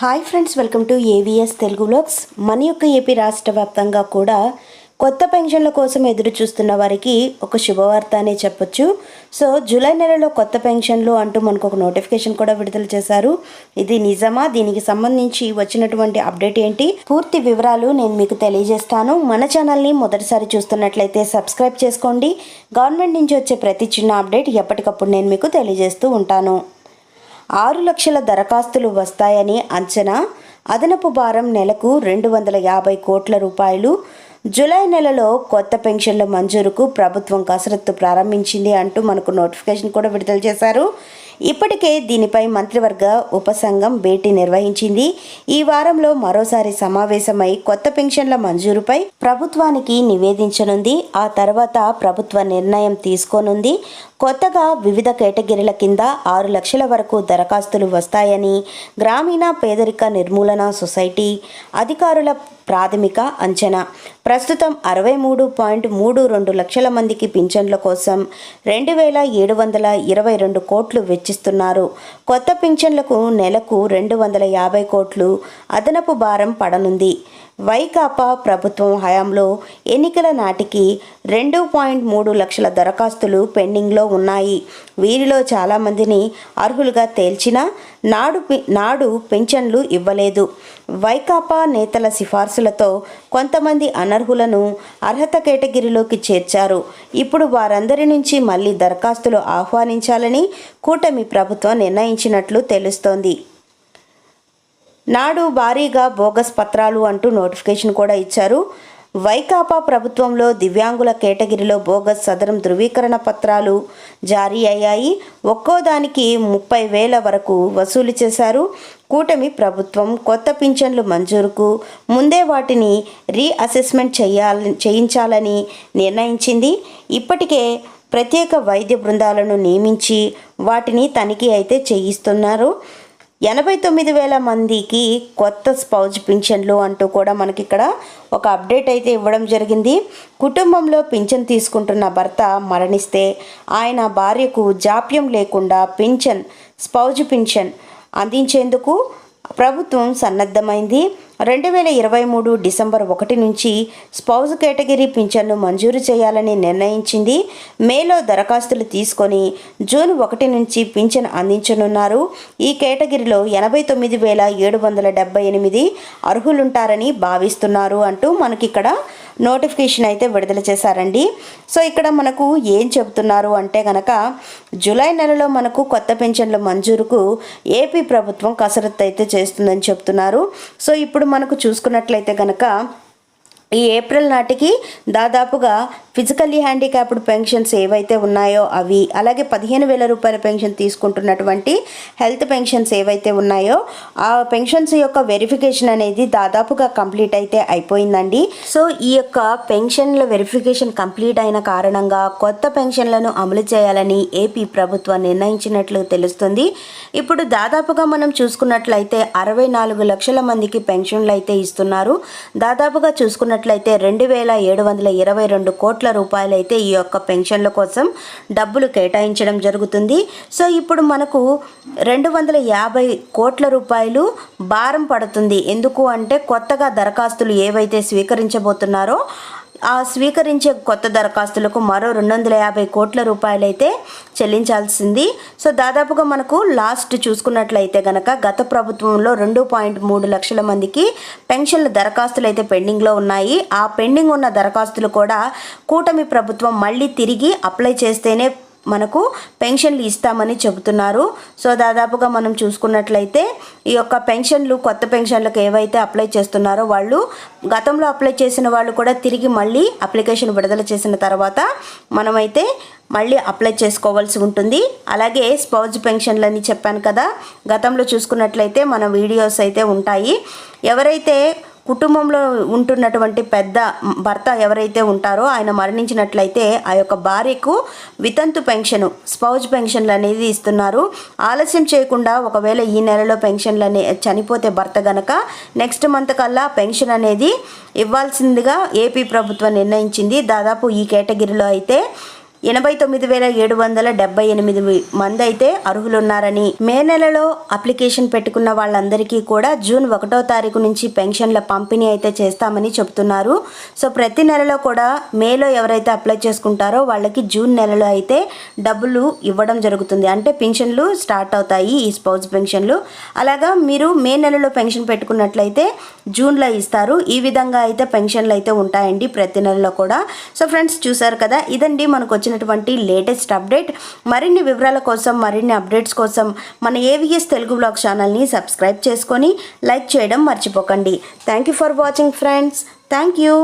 Hi friends welcome to AVS Telugu blogs మన యొక్క AP రాష్ట్ర వ్యాప్తంగా కూడా కొత్త పెన్షన్ల కోసం ఎదురు చూస్తున్న వారికి ఒక శుభవార్త అనే చెప్పొచ్చు. సో జూలై నెలలో కొత్త పెన్షన్లు అంటూ మనకు ఒక నోటిఫికేషన్ కూడా విడుదల చేశారు. ఇది నిజమా? దీనికి సంబంధించి వచ్చినటువంటి అప్డేట్ ఏంటి? పూర్తి వివరాలు నేను మీకు తెలియజేస్తాను. మన ఛానల్ని మొదటిసారి చూస్తున్నట్లయితే సబ్స్క్రైబ్ చేసుకోండి. గవర్నమెంట్ నుంచి వచ్చే ప్రతి చిన్న అప్డేట్ ఎప్పటికప్పుడు నేను మీకు తెలియజేస్తూ ఉంటాను. ఆరు లక్షల దరఖాస్తులు వస్తాయని అంచనా. అదనపు భారం నెలకు రెండు వందల యాభై కోట్ల రూపాయలు. జూలై నెలలో కొత్త పెన్షన్ల మంజూరుకు ప్రభుత్వం కసరత్తు ప్రారంభించింది అంటూ మనకు నోటిఫికేషన్ కూడా విడుదల చేశారు. ఇప్పటికే దీనిపై మంత్రివర్గ ఉపసంఘం భేటీ నిర్వహించింది. ఈ వారంలో మరోసారి సమావేశమై కొత్త పెన్షన్ల మంజూరుపై ప్రభుత్వానికి నివేదించనుంది. ఆ తర్వాత ప్రభుత్వ నిర్ణయం తీసుకోనుంది. కొత్తగా వివిధ కేటగిరీల కింద ఆరు లక్షల వరకు దరఖాస్తులు వస్తాయని గ్రామీణ పేదరిక నిర్మూలన సొసైటీ అధికారుల ప్రాథమిక అంచనా. ప్రస్తుతం అరవై మూడు పాయింట్ మూడు రెండు లక్షల మందికి పింఛన్ల కోసం రెండు వేల ఏడు వందల ఇరవై రెండు కోట్లు వెచ్చిస్తున్నారు. కొత్త పింఛన్లకు నెలకు రెండు వందల యాభై కోట్లు అదనపు భారం పడనుంది. వైకాపా ప్రభుత్వం హయాంలో ఎన్నికల నాటికి రెండు పాయింట్ మూడు లక్షల దరఖాస్తులు పెండింగ్లో ఉన్నాయి. వీరిలో చాలామందిని అర్హులుగా తేల్చినా నాడు పి- నాడు పెన్షన్లు ఇవ్వలేదు. వైకాపా నేతల సిఫార్సులతో కొంతమంది అనర్హులను అర్హత కేటగిరీలోకి చేర్చారు. ఇప్పుడు వారందరి నుంచి మళ్ళీ దరఖాస్తులు ఆహ్వానించాలని కూటమి ప్రభుత్వం నిర్ణయించినట్లు తెలుస్తోంది. నాడు భారీగా బోగస్ పత్రాలు అంటూ నోటిఫికేషన్ కూడా ఇచ్చారు. వైకాపా ప్రభుత్వంలో దివ్యాంగుల కేటగిరీలో బోగస్ సదరం ధృవీకరణ పత్రాలు జారీ అయ్యాయి. ఒక్కో దానికి ముప్పై వేల వరకు వసూలు చేశారు. కూటమి ప్రభుత్వం కొత్త పింఛన్లు మంజూరుకు ముందే వాటిని రీఅసెస్మెంట్ చేయాలని చేయించాలని నిర్ణయించింది. ఇప్పటికే ప్రత్యేక వైద్య బృందాలను నియమించి వాటిని తనిఖీ అయితే చేయిస్తున్నారు. ఎనభై తొమ్మిది వేల మందికి కొత్త స్పౌజ్ పింఛన్లు అంటూ కూడా మనకి ఇక్కడ ఒక అప్డేట్ అయితే ఇవ్వడం జరిగింది. కుటుంబంలో పింఛన్ తీసుకుంటున్న భర్త మరణిస్తే ఆయన భార్యకు జాప్యం లేకుండా పింఛన్ స్పౌజ్ పింఛన్ అందించేందుకు ప్రభుత్వం సన్నద్ధమైంది. రెండు వేల ఇరవై మూడు డిసెంబర్ ఒకటి నుంచి స్పౌజ్ కేటగిరీ పింఛన్ను మంజూరు చేయాలని నిర్ణయించింది. మేలో దరఖాస్తులు తీసుకొని జూన్ ఒకటి నుంచి పింఛన్ అందించనున్నారు. ఈ కేటగిరీలో ఎనభై తొమ్మిది వేల ఏడు వందల డెబ్బై ఎనిమిది అర్హులుంటారని భావిస్తున్నారు అంటూ మనకి ఇక్కడ నోటిఫికేషన్ అయితే విడుదల చేశారండి. సో ఇక్కడ మనకు ఏం చెబుతున్నారు అంటే గనక జూలై నెలలో మనకు కొత్త పెన్షన్ల మంజూరుకు ఏపీ ప్రభుత్వం కసరత్తు అయితే చేస్తుందని చెప్తున్నారు సో ఇప్పుడు మనకు చూసుకున్నట్లయితే గనక ఈ ఏప్రిల్ నాటికి దాదాపుగా ఫిజికల్లీ హ్యాండిక్యాప్డ్ పెన్షన్స్ ఏవైతే ఉన్నాయో అవి అలాగే పదిహేను వేల రూపాయల పెన్షన్ తీసుకుంటున్నటువంటి హెల్త్ పెన్షన్స్ ఏవైతే ఉన్నాయో ఆ పెన్షన్స్ యొక్క వెరిఫికేషన్ అనేది దాదాపుగా కంప్లీట్ అయితే అయిపోయిందండి. సో ఈ యొక్క పెన్షన్ల వెరిఫికేషన్ కంప్లీట్ అయిన కారణంగా కొత్త పెన్షన్లను అమలు చేయాలని ఏపీ ప్రభుత్వం నిర్ణయించినట్లు తెలుస్తుంది. ఇప్పుడు దాదాపుగా మనం చూసుకున్నట్లయితే అరవై నాలుగు లక్షల మందికి పెన్షన్లు అయితే ఇస్తున్నారు. దాదాపుగా చూసుకున్నట్లయితే రెండు వేల ఏడు వందల ఇరవై రెండు కోట్ల కోట్ల రూపాయలైతే ఈ యొక్క పెన్షన్ల కోసం డబ్బులు కేటాయించడం జరుగుతుంది. సో ఇప్పుడు మనకు రెండు వందల యాభై కోట్ల రూపాయలు భారం పడుతుంది. ఎందుకు అంటే కొత్తగా దరఖాస్తులు ఏవైతే స్వీకరించబోతున్నారో ఆ స్వీకరించే కొత్త దరఖాస్తులకు మరో రెండు వందల యాభై కోట్ల రూపాయలైతే చెల్లించాల్సింది. సో దాదాపుగా మనకు లాస్ట్ చూసుకున్నట్లయితే గనక గత ప్రభుత్వంలో రెండు పాయింట్ మూడు లక్షల మందికి పెన్షన్ల దరఖాస్తులు అయితే పెండింగ్లో ఉన్నాయి. ఆ పెండింగ్ ఉన్న దరఖాస్తులు కూడా కూటమి ప్రభుత్వం మళ్ళీ తిరిగి అప్లై చేస్తేనే మనకు పెన్షన్లు ఇస్తామని చెబుతున్నారు. సో దాదాపుగా మనం చూసుకున్నట్లయితే ఈ యొక్క పెన్షన్లు కొత్త పెన్షన్లకు ఏవైతే అప్లై చేస్తున్నారో వాళ్ళు గతంలో అప్లై చేసిన వాళ్ళు కూడా తిరిగి మళ్ళీ అప్లికేషన్ విడుదల చేసిన తర్వాత మనమైతే మళ్ళీ అప్లై చేసుకోవాల్సి ఉంటుంది. అలాగే స్పౌజ్ పెన్షన్లు అని చెప్పాను కదా గతంలో చూసుకున్నట్లయితే మన వీడియోస్ అయితే ఉంటాయి. ఎవరైతే కుటుంబంలో ఉంటున్నటువంటి పెద్ద భర్త ఎవరైతే ఉంటారో ఆయన మరణించినట్లయితే ఆ యొక్క భార్యకు వితంతు పెన్షన్ స్పౌజ్ పెన్షన్లు అనేది ఇస్తున్నారు. ఆలస్యం చేయకుండా ఒకవేళ ఈ నెలలో పెన్షన్లు అనే చనిపోతే భర్త గనక నెక్స్ట్ మంత్ కల్లా పెన్షన్ అనేది ఇవ్వాల్సిందిగా ఏపీ ప్రభుత్వం నిర్ణయించింది. దాదాపు ఈ కేటగిరీలో అయితే ఎనభై తొమ్మిది వేల ఏడు వందల డెబ్బై ఎనిమిది మంది అయితే అర్హులున్నారని. మే నెలలో అప్లికేషన్ పెట్టుకున్న వాళ్ళందరికీ కూడా జూన్ ఒకటో తారీఖు నుంచి పెన్షన్ల పంపిణీ అయితే చేస్తామని చెప్తున్నారు సో ప్రతి నెలలో కూడా మేలో ఎవరైతే అప్లై చేసుకుంటారో వాళ్ళకి జూన్ నెలలో అయితే డబ్బులు ఇవ్వడం జరుగుతుంది. అంటే పెన్షన్లు స్టార్ట్ అవుతాయి ఈ స్పౌజ్ పెన్షన్లు. అలాగా మీరు మే నెలలో పెన్షన్ పెట్టుకున్నట్లయితే జూన్లో ఇస్తారు. ఈ విధంగా అయితే పెన్షన్లు అయితే ఉంటాయండి ప్రతి నెలలో కూడా. సో ఫ్రెండ్స్ చూసారు కదా ఇదండి మనకు వచ్చిన వచ్చినటువంటి లేటెస్ట్ అప్డేట్. మరిన్ని వివరాల కోసం మరిన్ని అప్డేట్స్ కోసం మన ఏవిఎస్ తెలుగు బ్లాగ్ ఛానల్ని సబ్స్క్రైబ్ చేసుకొని లైక్ చేయడం మర్చిపోకండి. Thank you for watching friends thank you